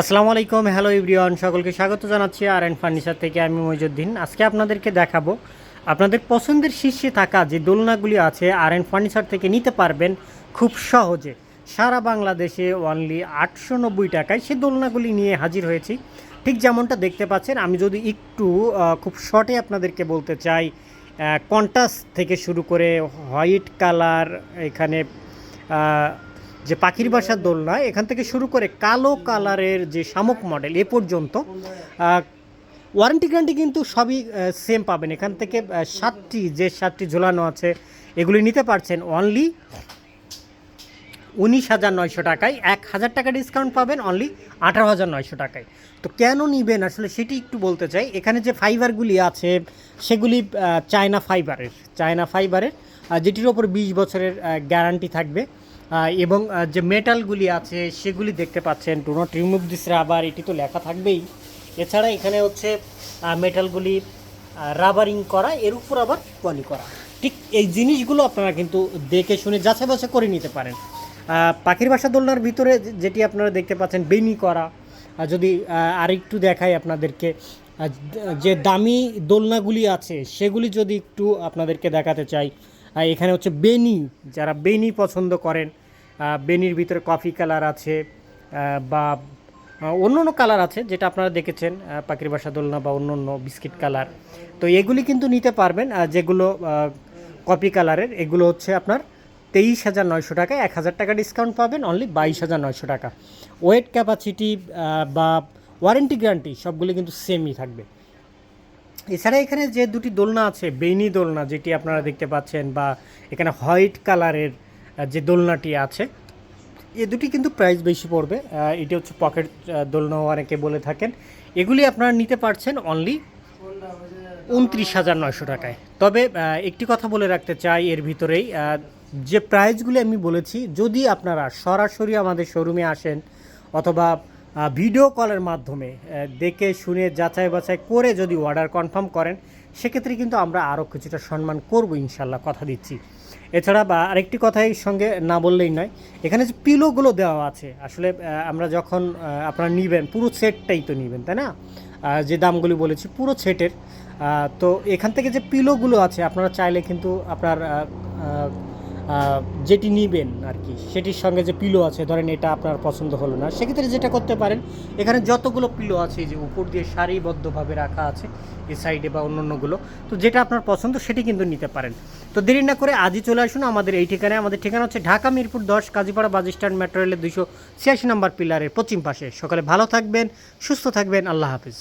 আসসালামু আলাইকুম, hello everyone, সকলকে স্বাগত জানাচ্ছি আর এন্ড ফার্নিচার থেকে আমি মইজুদ্দিন। আজকে আপনাদেরকে দেখাবো আপনাদের পছন্দের শীর্ষে থাকা যে দোলনাগুলি আছে আর এন্ড ফার্নিচার থেকে নিতে পারবেন খুব সহজে। সারা বাংলাদেশে অনলি আটশো নব্বই টাকায় সে দোলনাগুলি নিয়ে হাজির হয়েছি। ঠিক যেমনটা দেখতে পাচ্ছেন, আমি যদি একটু খুব শর্টে আপনাদেরকে বলতে চাই কন্টাস থেকে শুরু করে হোয়াইট কালার এখানে যে পাখির বাসার দোলনা, এখান থেকে শুরু করে কালো কালারের যে শামুক মডেল, এ পর্যন্ত ওয়ারেন্টি গ্যারান্টি কিন্তু সবই সেম পাবেন। এখান থেকে সাতটি, যে সাতটি ঝোলানো আছে, এগুলি নিতে পারছেন অনলি উনিশ হাজার নয়শো টাকায়। এক হাজার টাকা ডিসকাউন্ট পাবেন অনলি আঠারো হাজার নয়শো টাকায়। তো কেন নিবেন? আসলে সেটি একটু বলতে চাই। এখানে যে ফাইবারগুলি আছে, সেগুলি চায়না ফাইবারের চায়না ফাইবারের যেটির ওপর বিশ বছরের গ্যারান্টি থাকবে। এবং যে মেটালগুলি আছে, সেগুলি দেখতে পাচ্ছেন। Do not remove this rubber এটি তো লেখা থাকবেই। এছাড়া এখানে হচ্ছে মেটালগুলি রাবারিং করা, এর উপর আবার পলি করা। ঠিক এই জিনিসগুলো আপনারা কিন্তু দেখে শুনে যাচাই বাছাই করে নিতে পারেন। পাখির বাসা দোলনার ভিতরে যেটি আপনারা দেখতে পাচ্ছেন বেনি করা। যদি আরেকটু দেখাই আপনাদেরকে যে দামি দোলনাগুলি আছে, সেগুলি যদি একটু আপনাদেরকে দেখাতে চাই। এখানে হচ্ছে বেনি, যারা বেনি পছন্দ করেন বেনির ভিতরে কফি কালার আছে বা অন্য অন্য কালার আছে, যেটা আপনারা দেখেছেন পাখির বাসা দোলনা বা অন্য অন্য বিস্কিট কালার। তো এগুলি কিন্তু নিতে পারবেন যেগুলো কপি কালারের, এগুলো হচ্ছে আপনার তেইশ হাজার নয়শো টাকায় এক হাজার টাকা ডিসকাউন্ট পাবেন অনলি বাইশ হাজার নয়শো টাকা। ওয়েট ক্যাপাসিটি বা ওয়ারেন্টি গ্যারান্টি সবগুলি কিন্তু সেমই থাকবে। এছাড়া এখানে যে দুটি দোলনা আছে, বেইনি দোলনা যেটি আপনারা দেখতে পাচ্ছেন বা এখানে হোয়াইট কালারের যে দোলনাটি আছে, এ দুটি কিন্তু প্রাইস বেশি পড়বে। এটি হচ্ছে পকেট দোলনাও অনেকে বলে থাকেন। এগুলি আপনারা নিতে পারছেন অনলি উনত্রিশ হাজার নয়শো টাকায়। তবে একটি কথা বলে রাখতে চাই এর ভিতরেই যে প্রাইসগুলি আমি বলেছি, যদি আপনারা সরাসরি আমাদের শোরুমে আসেন অথবা ভিডিও কলের মাধ্যমে দেখে, শুনে, যাচাই বাছাই করে যদি অর্ডার কনফার্ম করেন, সেক্ষেত্রে কিন্তু আমরা আরও কিছুটা সম্মান করব ইনশাল্লাহ কথা দিচ্ছি। এছাড়া বা আরেকটি কথাই সঙ্গে না বললেই নয়, এখানে যে পিলোগুলো দেওয়া আছে, আসলে আমরা যখন আপনারা নিবেন, পুরো সেটটাই তো নিবেন, তাই না? যে দামগুলি বলেছি, পুরো সেটের তো এখান থেকে যে পিলোগুলো আছে, আপনারা চাইলে কিন্তু আপনার যেটি নিবেন আর কি, সেটির সঙ্গে যে পিলো আছে, ধরেন এটা আপনার পছন্দ হলো না, সেক্ষেত্রে যেটা করতে পারেন, এখানে যতগুলো পিলো আছে যে উপর দিয়ে সারিবদ্ধভাবে রাখা আছে, এই সাইডে বা অন্য অন্যগুলো তো যেটা আপনার পছন্দ সেটি কিন্তু নিতে পারেন। তো দেরি না করে আজই চলে আসুন আমাদের এই ঠিকানায়, আমাদের ঠিকানা হচ্ছে ঢাকা মিরপুর দশ, কাজীপাড়া বাস স্ট্যান্ড, মেট্রো রেলের ছিয়াশি নম্বর পিলারের পশ্চিম পাশে। সকালে ভালো থাকবেন, সুস্থ থাকবেন, আল্লাহ হাফিজ।